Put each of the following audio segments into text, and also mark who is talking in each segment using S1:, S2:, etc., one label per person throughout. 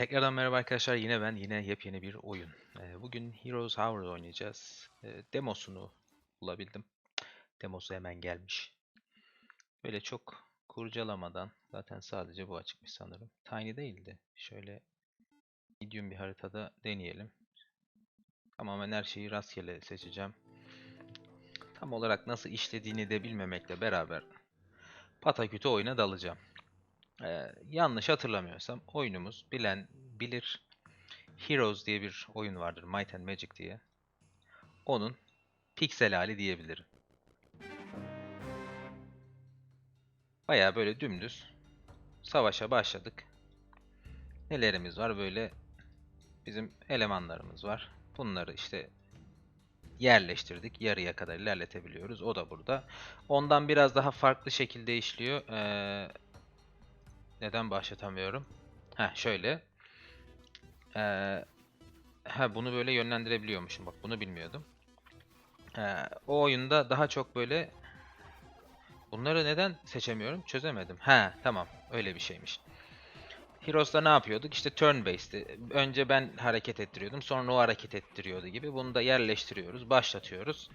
S1: Tekrardan merhaba arkadaşlar. Yine ben, yine yepyeni bir oyun. Ee, bugün Heroes Hours oynayacağız. Ee, demosunu bulabildim. Demosu hemen gelmiş. Böyle çok kurcalamadan, zaten sadece bu açıkmış sanırım. Tiny değildi. Şöyle medium bir haritada deneyelim. Tamamen her şeyi rastgele seçeceğim. Tam olarak nasıl işlediğini de bilmemekle beraber pataküte oyuna dalacağım. Ee, yanlış hatırlamıyorsam oyunumuz bilen bilir. Heroes diye bir oyun vardır. Might and Magic diye. Onun piksel hali diyebilirim. Baya böyle dümdüz savaşa başladık. Nelerimiz var böyle bizim elemanlarımız var. Bunları işte yerleştirdik. Yarıya kadar ilerletebiliyoruz. O da burada. Ondan biraz daha farklı şekilde işliyor. Ee, neden başlatamıyorum? Ha şöyle. Ee, ha bunu böyle yönlendirebiliyormuşum. Bak bunu bilmiyordum. Ee, o oyunda daha çok böyle bunları neden seçemiyorum? Çözemedim. Ha tamam. Öyle bir şeymiş. Heroes'da ne yapıyorduk? İşte turn based'ti. Önce ben hareket ettiriyordum. Sonra o hareket ettiriyordu gibi. Bunu da yerleştiriyoruz. Başlatıyoruz.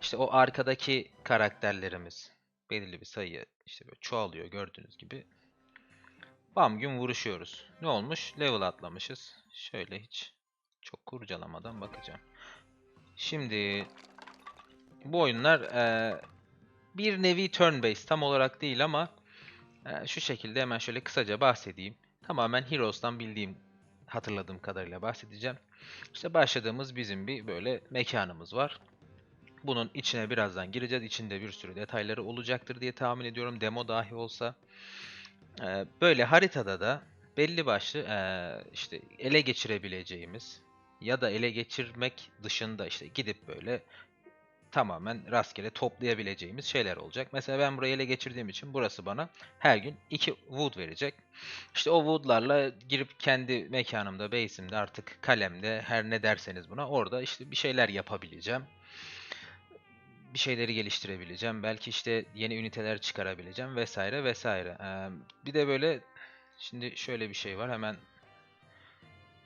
S1: İşte o arkadaki karakterlerimiz belirli bir sayı işte böyle çoğalıyor gördüğünüz gibi. Bam gün vuruşuyoruz. Ne olmuş? Level atlamışız. Şöyle hiç çok kurcalamadan bakacağım. Şimdi bu oyunlar eee, bir nevi turn based tam olarak değil ama eee, şu şekilde hemen şöyle kısaca bahsedeyim. Tamamen Heroes'tan bildiğim, hatırladığım kadarıyla bahsedeceğim. İşte başladığımız bizim bir böyle mekanımız var. Bunun içine birazdan gireceğiz. İçinde bir sürü detayları olacaktır diye tahmin ediyorum. Demo dahi olsa. Ee, böyle haritada da belli başlı ee, işte ele geçirebileceğimiz ya da ele geçirmek dışında işte gidip böyle tamamen rastgele toplayabileceğimiz şeyler olacak. Mesela ben burayı ele geçirdiğim için burası bana her gün iki wood verecek. İşte o woodlarla girip kendi mekanımda, base'imde artık kalemde her ne derseniz buna orada işte bir şeyler yapabileceğim bir şeyleri geliştirebileceğim. Belki işte yeni üniteler çıkarabileceğim vesaire vesaire. Ee, bir de böyle şimdi şöyle bir şey var. Hemen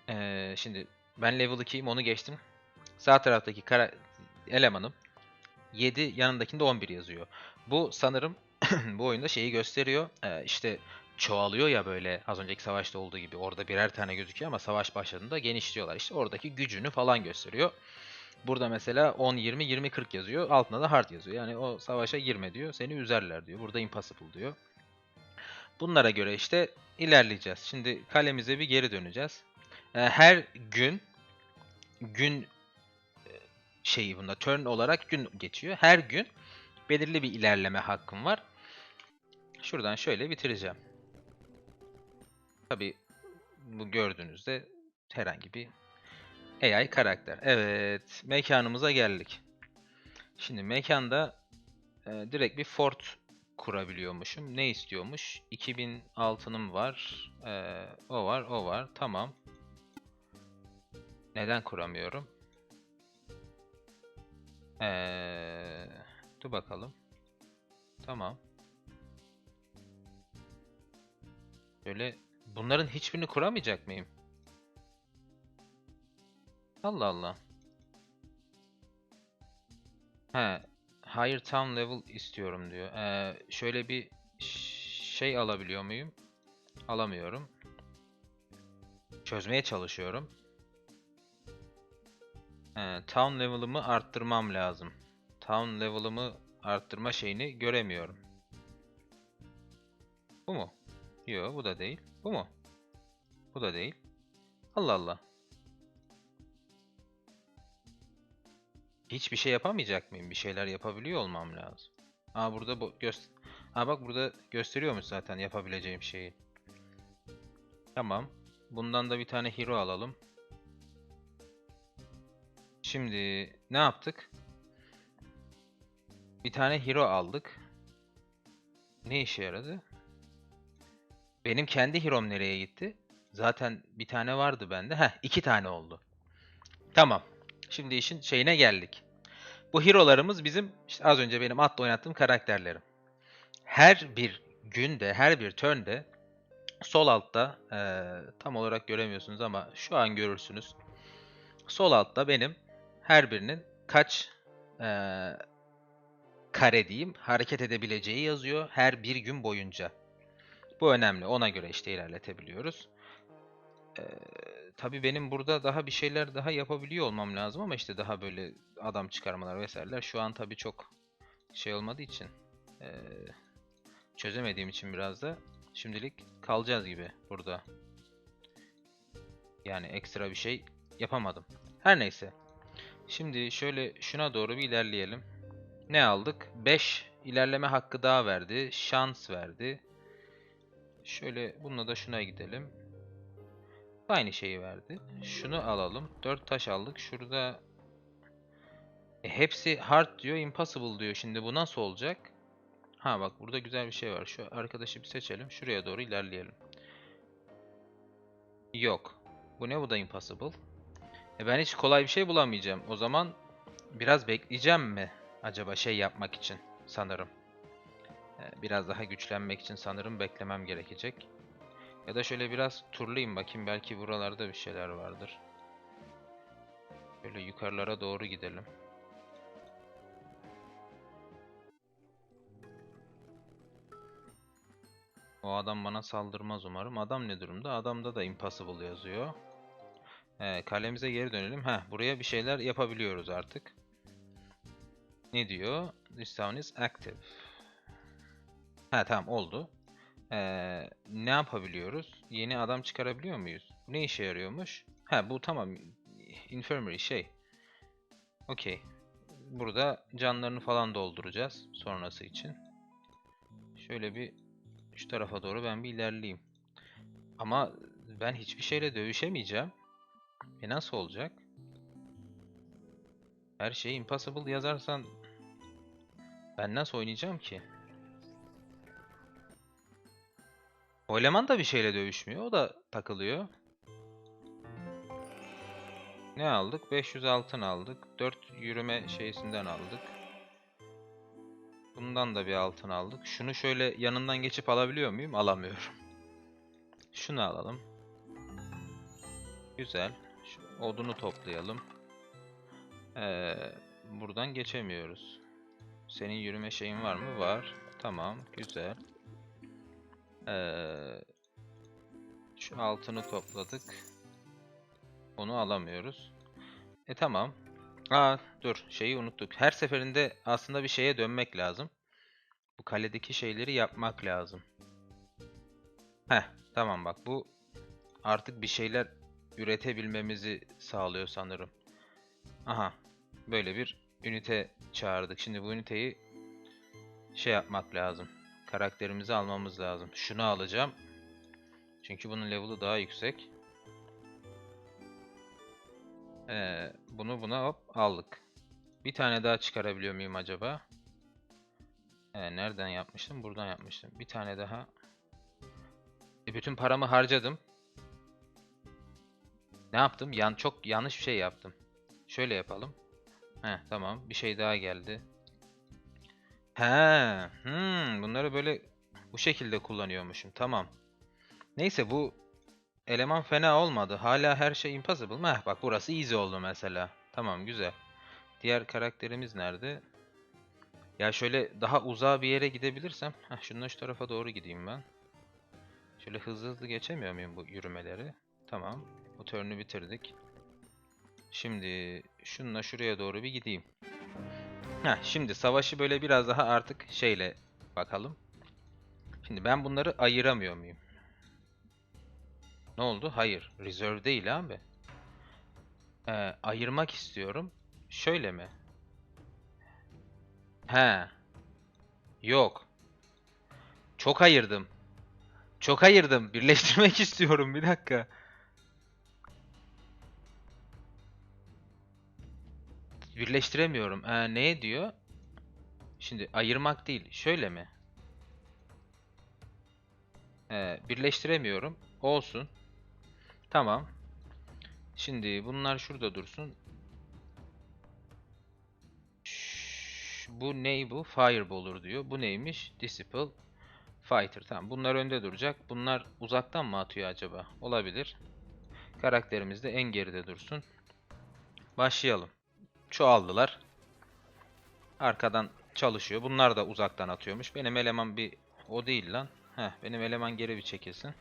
S1: ee, şimdi ben level 2'yim onu geçtim. Sağ taraftaki kara elemanım 7 yanındakinde 11 yazıyor. Bu sanırım bu oyunda şeyi gösteriyor. Ee, işte çoğalıyor ya böyle az önceki savaşta olduğu gibi orada birer tane gözüküyor ama savaş başladığında genişliyorlar. İşte oradaki gücünü falan gösteriyor. Burada mesela 10, 20, 20, 40 yazıyor. Altında da hard yazıyor. Yani o savaşa girme diyor. Seni üzerler diyor. Burada impossible diyor. Bunlara göre işte ilerleyeceğiz. Şimdi kalemize bir geri döneceğiz. Ee, her gün gün e, şeyi bunda turn olarak gün geçiyor. Her gün belirli bir ilerleme hakkım var. Şuradan şöyle bitireceğim. Tabi bu gördüğünüzde herhangi bir AI karakter. Evet, mekanımıza geldik. Şimdi mekanda e, direkt bir fort kurabiliyormuşum. Ne istiyormuş? 2000 altınım var. E, o var, o var. Tamam. Neden kuramıyorum? Ee, dur bakalım. Tamam. Böyle bunların hiçbirini kuramayacak mıyım? Allah Allah. He, higher town level istiyorum diyor. Ee, şöyle bir şey alabiliyor muyum? Alamıyorum. Çözmeye çalışıyorum. He, town level'ımı arttırmam lazım. Town level'ımı arttırma şeyini göremiyorum. Bu mu? Yok, bu da değil. Bu mu? Bu da değil. Allah Allah. Hiçbir şey yapamayacak mıyım? Bir şeyler yapabiliyor olmam lazım. Aa burada bu göster Aa bak burada gösteriyormuş zaten yapabileceğim şeyi. Tamam. Bundan da bir tane hero alalım. Şimdi ne yaptık? Bir tane hero aldık. Ne işe yaradı? Benim kendi hero'm nereye gitti? Zaten bir tane vardı bende. Heh, iki tane oldu. Tamam. Şimdi işin şeyine geldik. Bu hero'larımız bizim işte az önce benim atla oynattığım karakterlerim. Her bir günde, her bir turn'de Sol altta eee, tam olarak göremiyorsunuz ama şu an görürsünüz. Sol altta benim her birinin kaç eee, kare diyeyim hareket edebileceği yazıyor her bir gün boyunca. Bu önemli. Ona göre işte ilerletebiliyoruz. Eee tabii benim burada daha bir şeyler daha yapabiliyor olmam lazım ama işte daha böyle adam çıkarmalar vesaireler şu an tabii çok şey olmadığı için çözemediğim için biraz da şimdilik kalacağız gibi burada. Yani ekstra bir şey yapamadım. Her neyse. Şimdi şöyle şuna doğru bir ilerleyelim. Ne aldık? 5 ilerleme hakkı daha verdi. Şans verdi. Şöyle bununla da şuna gidelim. Aynı şeyi verdi. Şunu alalım. 4 taş aldık. Şurada e, hepsi hard diyor, impossible diyor. Şimdi bu nasıl olacak? Ha bak burada güzel bir şey var. Şu arkadaşı bir seçelim. Şuraya doğru ilerleyelim. Yok. Bu ne? Bu da impossible. E ben hiç kolay bir şey bulamayacağım. O zaman biraz bekleyeceğim mi acaba şey yapmak için sanırım. E, Biraz daha güçlenmek için sanırım beklemem gerekecek. Ya da şöyle biraz turlayayım bakayım belki buralarda bir şeyler vardır. Şöyle yukarılara doğru gidelim. O adam bana saldırmaz umarım. Adam ne durumda? Adamda da impossible yazıyor. Ee, kalemize geri dönelim. Heh, buraya bir şeyler yapabiliyoruz artık. Ne diyor? This town is active. Ha tamam oldu. Ee, ne yapabiliyoruz? Yeni adam çıkarabiliyor muyuz? Ne işe yarıyormuş? Ha bu tamam. Infirmary şey. Okey. Burada canlarını falan dolduracağız sonrası için. Şöyle bir şu tarafa doğru ben bir ilerleyeyim. Ama ben hiçbir şeyle dövüşemeyeceğim. E nasıl olacak? Her şeyi impossible yazarsan ben nasıl oynayacağım ki? O da bir şeyle dövüşmüyor. O da takılıyor. Ne aldık? 500 altın aldık. 4 yürüme şeysinden aldık. Bundan da bir altın aldık. Şunu şöyle yanından geçip alabiliyor muyum? Alamıyorum. Şunu alalım. Güzel. Şu odunu toplayalım. Ee, buradan geçemiyoruz. Senin yürüme şeyin var mı? Var. Tamam. Güzel. Ee, şu altını topladık. Onu alamıyoruz. E tamam. Aa dur şeyi unuttuk. Her seferinde aslında bir şeye dönmek lazım. Bu kaledeki şeyleri yapmak lazım. Heh tamam bak bu artık bir şeyler üretebilmemizi sağlıyor sanırım. Aha böyle bir ünite çağırdık. Şimdi bu üniteyi şey yapmak lazım. Karakterimizi almamız lazım. Şunu alacağım. Çünkü bunun level'ı daha yüksek. Ee, bunu buna hop aldık. Bir tane daha çıkarabiliyor muyum acaba? Ee, nereden yapmıştım? Buradan yapmıştım. Bir tane daha. E, bütün paramı harcadım. Ne yaptım? Yan çok yanlış bir şey yaptım. Şöyle yapalım. Heh, tamam. Bir şey daha geldi. He, hmm, bunları böyle bu şekilde kullanıyormuşum. Tamam. Neyse bu eleman fena olmadı. Hala her şey impossible? Heh, bak burası easy oldu mesela. Tamam güzel. Diğer karakterimiz nerede? Ya şöyle daha uzağa bir yere gidebilirsem. Heh, şundan şu tarafa doğru gideyim ben. Şöyle hızlı hızlı geçemiyor muyum bu yürümeleri? Tamam. Bu turn'ü bitirdik. Şimdi şununla şuraya doğru bir gideyim. Heh, şimdi savaşı böyle biraz daha artık şeyle bakalım. Şimdi ben bunları ayıramıyor muyum? Ne oldu? Hayır. Reserve değil abi. Ee, ayırmak istiyorum. Şöyle mi? He. Yok. Çok ayırdım. Çok ayırdım. Birleştirmek istiyorum. Bir dakika. Birleştiremiyorum. Ee, ne diyor? Şimdi ayırmak değil. Şöyle mi? Ee, birleştiremiyorum. Olsun. Tamam. Şimdi bunlar şurada dursun. Bu ney bu? Fireball'ur diyor. Bu neymiş? Disciple. Fighter. Tamam. Bunlar önde duracak. Bunlar uzaktan mı atıyor acaba? Olabilir. Karakterimiz de en geride dursun. Başlayalım. Çoğaldılar. Arkadan çalışıyor. Bunlar da uzaktan atıyormuş. Benim eleman bir o değil lan. Heh, benim eleman geri bir çekilsin.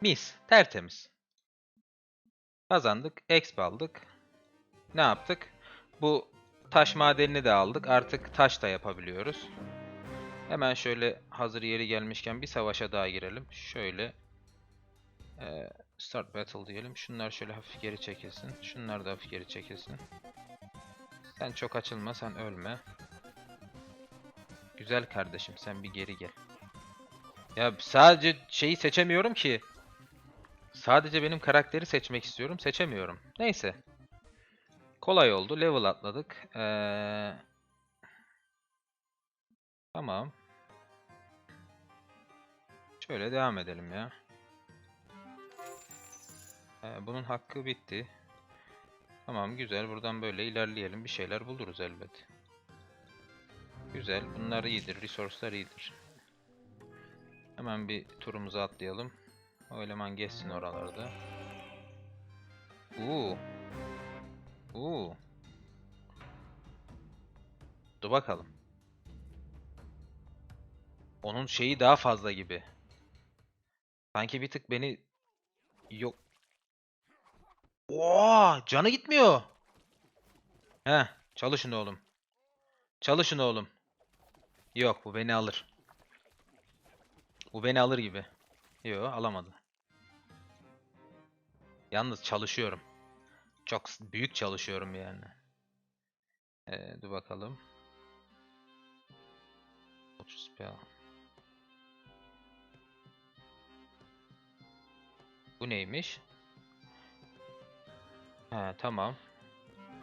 S1: Mis. Tertemiz. Kazandık. Exp aldık. Ne yaptık? Bu taş madenini de aldık. Artık taş da yapabiliyoruz. Hemen şöyle hazır yeri gelmişken bir savaşa daha girelim. Şöyle eee, start battle diyelim. Şunlar şöyle hafif geri çekilsin. Şunlar da hafif geri çekilsin. Sen çok açılma, sen ölme. Güzel kardeşim, sen bir geri gel. Ya sadece şeyi seçemiyorum ki. Sadece benim karakteri seçmek istiyorum, seçemiyorum. Neyse. Kolay oldu, level atladık. Ee... Tamam. Şöyle devam edelim ya. Ee, bunun hakkı bitti. Tamam güzel. Buradan böyle ilerleyelim. Bir şeyler buluruz elbet. Güzel. Bunlar iyidir. Resource'lar iyidir. Hemen bir turumuzu atlayalım. O eleman geçsin oralarda. Uuu. Uuu. Dur bakalım. Onun şeyi daha fazla gibi. Sanki bir tık beni yok Oo, canı gitmiyor. He, çalışın oğlum. Çalışın oğlum. Yok, bu beni alır. Bu beni alır gibi. Yok, alamadı. Yalnız çalışıyorum. Çok büyük çalışıyorum yani. Ee, dur bakalım. 30 spell. Bu neymiş? He tamam.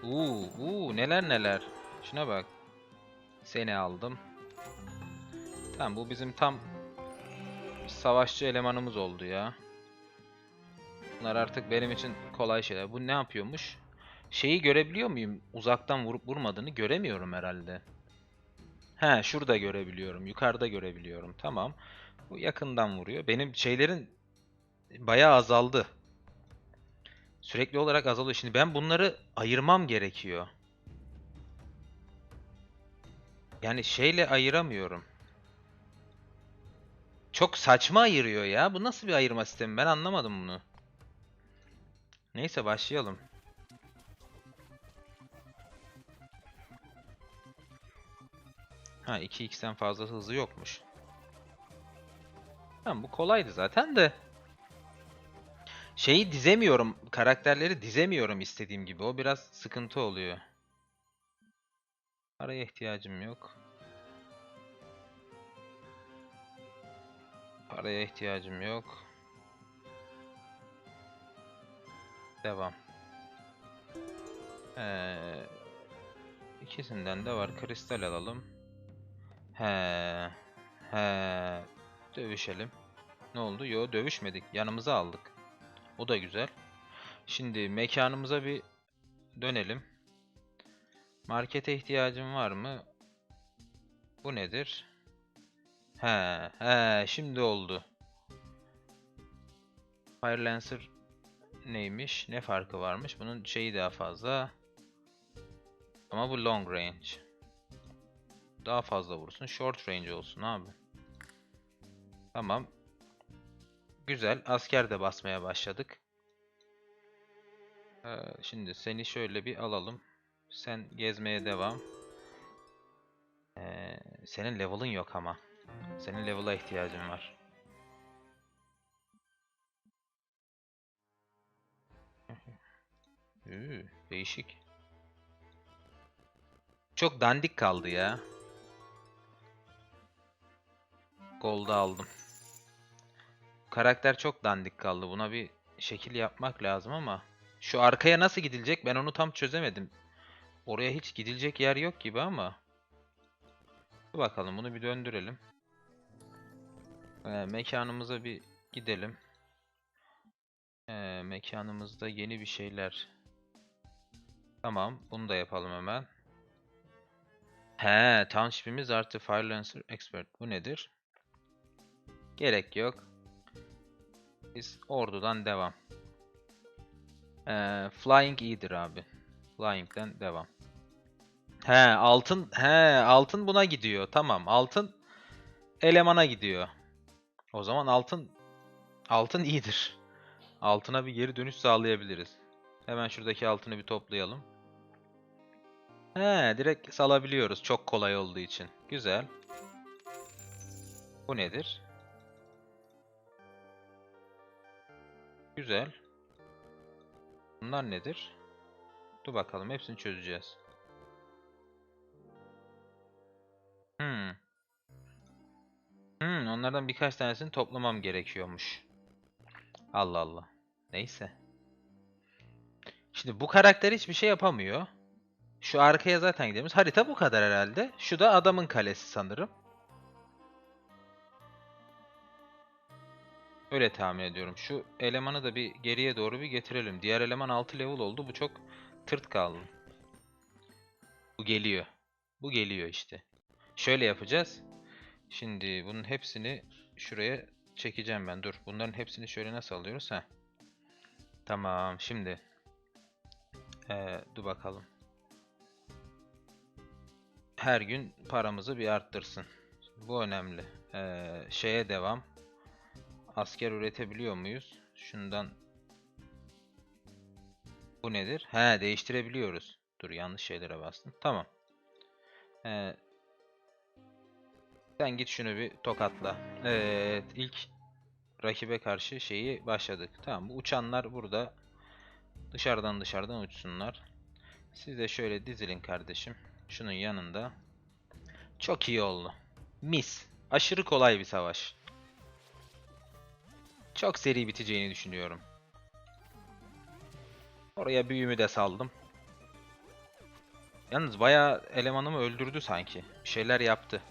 S1: Uuu, uuu neler neler. Şuna bak. Seni aldım. Tamam bu bizim tam savaşçı elemanımız oldu ya. Bunlar artık benim için kolay şeyler. Bu ne yapıyormuş? Şeyi görebiliyor muyum? Uzaktan vurup vurmadığını göremiyorum herhalde. He şurada görebiliyorum. Yukarıda görebiliyorum. Tamam. Bu yakından vuruyor. Benim şeylerin bayağı azaldı. Sürekli olarak azalıyor. Şimdi ben bunları ayırmam gerekiyor. Yani şeyle ayıramıyorum. Çok saçma ayırıyor ya. Bu nasıl bir ayırma sistemi? Ben anlamadım bunu. Neyse başlayalım. Ha 2x'ten fazla hızı yokmuş. Tamam bu kolaydı zaten de. Şeyi dizemiyorum. Karakterleri dizemiyorum istediğim gibi. O biraz sıkıntı oluyor. Paraya ihtiyacım yok. Paraya ihtiyacım yok. Devam. Ee, ikisinden de var. Kristal alalım. He, he. Dövüşelim. Ne oldu? Yo dövüşmedik. Yanımıza aldık. O da güzel. Şimdi mekanımıza bir dönelim. Markete ihtiyacım var mı? Bu nedir? He, he, şimdi oldu. Fire Lancer neymiş? Ne farkı varmış? Bunun şeyi daha fazla. Ama bu long range. Daha fazla vursun. Short range olsun abi. Tamam. Güzel. Asker de basmaya başladık. Ee, şimdi seni şöyle bir alalım. Sen gezmeye devam. Ee, senin level'ın yok ama. Senin level'a ihtiyacın var. Üü, değişik. Çok dandik kaldı ya. Gold'u aldım. Karakter çok dandik kaldı. Buna bir şekil yapmak lazım ama şu arkaya nasıl gidilecek ben onu tam çözemedim. Oraya hiç gidilecek yer yok gibi ama. Bakalım bunu bir döndürelim. Ee, mekanımıza bir gidelim. Ee, mekanımızda yeni bir şeyler. Tamam, bunu da yapalım hemen. He, township'imiz artı Firelancer Expert. Bu nedir? Gerek yok. Biz ordudan devam. Ee, flying iyidir abi. Flying'den devam. He, altın he, altın buna gidiyor. Tamam, altın elemana gidiyor. O zaman altın altın iyidir. Altına bir geri dönüş sağlayabiliriz. Hemen şuradaki altını bir toplayalım. He, direkt salabiliyoruz çok kolay olduğu için. Güzel. Bu nedir? Güzel. Bunlar nedir? Dur bakalım hepsini çözeceğiz. Hmm. Hmm, onlardan birkaç tanesini toplamam gerekiyormuş. Allah Allah. Neyse. Şimdi bu karakter hiçbir şey yapamıyor. Şu arkaya zaten gidiyoruz. Harita bu kadar herhalde. Şu da adamın kalesi sanırım. Öyle tahmin ediyorum. Şu elemanı da bir geriye doğru bir getirelim. Diğer eleman 6 level oldu. Bu çok tırt kaldı. Bu geliyor. Bu geliyor işte. Şöyle yapacağız. Şimdi bunun hepsini şuraya çekeceğim ben. Dur. Bunların hepsini şöyle nasıl alıyoruz? ha? Tamam. Şimdi. Ee, dur bakalım. Her gün paramızı bir arttırsın. Bu önemli. Ee, şeye devam. Asker üretebiliyor muyuz? Şundan. Bu nedir? He değiştirebiliyoruz. Dur yanlış şeylere bastım. Tamam. Ee, sen git şunu bir tokatla. Evet ilk rakibe karşı şeyi başladık. Tamam bu uçanlar burada. Dışarıdan dışarıdan uçsunlar. Siz de şöyle dizilin kardeşim. Şunun yanında. Çok iyi oldu. Mis. Aşırı kolay bir savaş. Çok seri biteceğini düşünüyorum. Oraya büyümü de saldım. Yalnız bayağı elemanımı öldürdü sanki. Bir şeyler yaptı.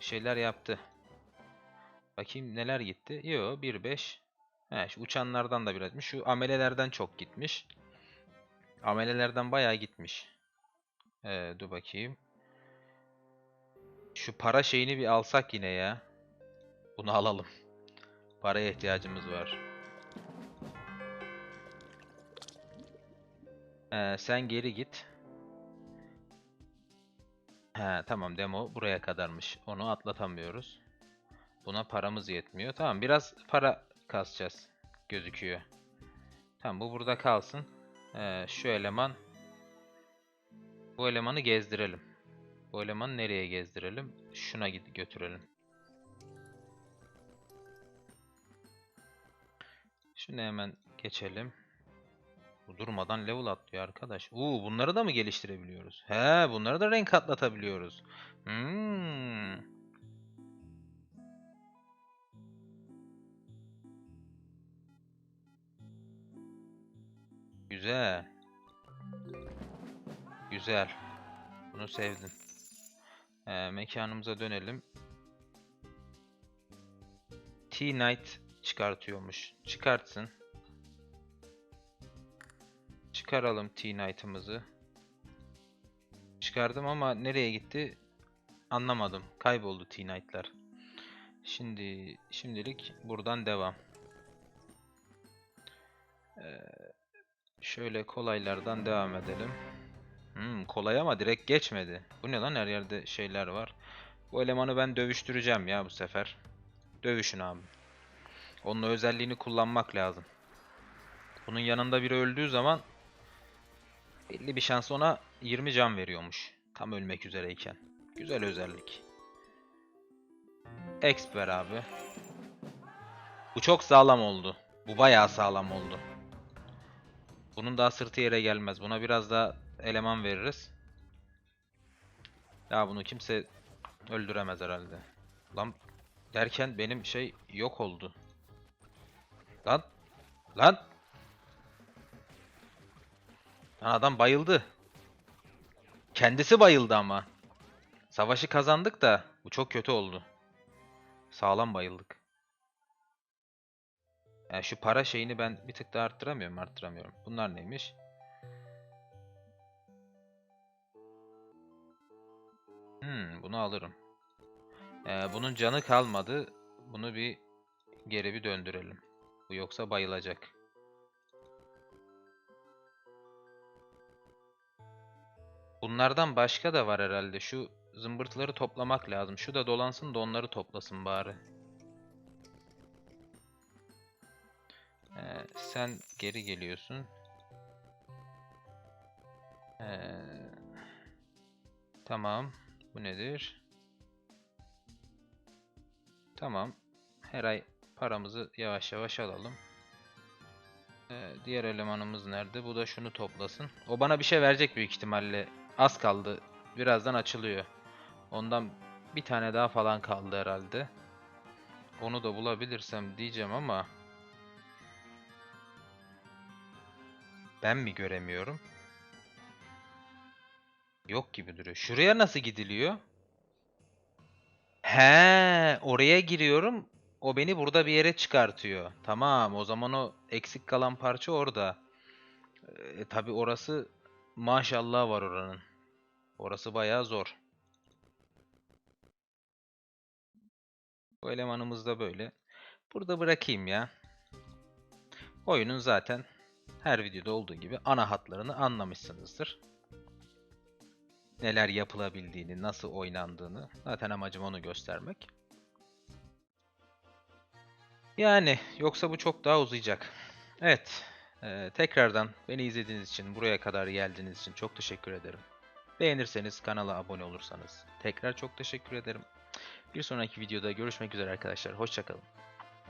S1: Bir şeyler yaptı. Bakayım neler gitti. Yo 1-5. He şu uçanlardan da biraz. Şu amelelerden çok gitmiş. Amelelerden bayağı gitmiş. Ee, dur bakayım. Şu para şeyini bir alsak yine ya. Bunu alalım. Paraya ihtiyacımız var. Ee, sen geri git. He tamam demo buraya kadarmış. Onu atlatamıyoruz. Buna paramız yetmiyor. Tamam biraz para kasacağız gözüküyor. Tamam bu burada kalsın. Ee, şu eleman bu elemanı gezdirelim. Bu elemanı nereye gezdirelim? Şuna git götürelim. Şunu hemen geçelim. Durmadan level atlıyor arkadaş. Uuu bunları da mı geliştirebiliyoruz? He bunları da renk atlatabiliyoruz. Hmm. Güzel. Güzel. Bunu sevdim. Ee, mekanımıza dönelim. T-Night çıkartıyormuş. Çıkartsın. Çıkaralım T-Knight'ımızı. Çıkardım ama nereye gitti anlamadım. Kayboldu T-Knight'lar. Şimdi şimdilik buradan devam. Ee, şöyle kolaylardan devam edelim. Hmm, kolay ama direkt geçmedi. Bu ne lan her yerde şeyler var. Bu elemanı ben dövüştüreceğim ya bu sefer. Dövüşün abi. Onun özelliğini kullanmak lazım. Bunun yanında biri öldüğü zaman belli bir şans ona 20 can veriyormuş. Tam ölmek üzereyken. Güzel özellik. Exp ver abi. Bu çok sağlam oldu. Bu bayağı sağlam oldu. Bunun daha sırtı yere gelmez. Buna biraz daha eleman veririz. Ya bunu kimse öldüremez herhalde. Lan derken benim şey yok oldu. Lan. Lan. Lan adam bayıldı. Kendisi bayıldı ama. Savaşı kazandık da bu çok kötü oldu. Sağlam bayıldık. Yani şu para şeyini ben bir tık daha arttıramıyorum, arttıramıyorum. Bunlar neymiş? Hmm, bunu alırım. Ee, bunun canı kalmadı. Bunu bir geri bir döndürelim. Bu yoksa bayılacak. Bunlardan başka da var herhalde. Şu zımbırtıları toplamak lazım. Şu da dolansın da onları toplasın bari. Ee, sen geri geliyorsun. Ee, tamam. Bu nedir? Tamam. Her ay paramızı yavaş yavaş alalım. Ee, diğer elemanımız nerede? Bu da şunu toplasın. O bana bir şey verecek büyük ihtimalle. Az kaldı. Birazdan açılıyor. Ondan bir tane daha falan kaldı herhalde. Onu da bulabilirsem diyeceğim ama ben mi göremiyorum? Yok gibi duruyor. Şuraya nasıl gidiliyor? He, oraya giriyorum. O beni burada bir yere çıkartıyor. Tamam, o zaman o eksik kalan parça orada. E, tabi orası maşallah var oranın. Orası bayağı zor. Bu elemanımız da böyle. Burada bırakayım ya. Oyunun zaten her videoda olduğu gibi ana hatlarını anlamışsınızdır. Neler yapılabildiğini, nasıl oynandığını. Zaten amacım onu göstermek. Yani yoksa bu çok daha uzayacak. Evet. eee, tekrardan beni izlediğiniz için, buraya kadar geldiğiniz için çok teşekkür ederim. Beğenirseniz kanala abone olursanız tekrar çok teşekkür ederim. Bir sonraki videoda görüşmek üzere arkadaşlar. Hoşçakalın.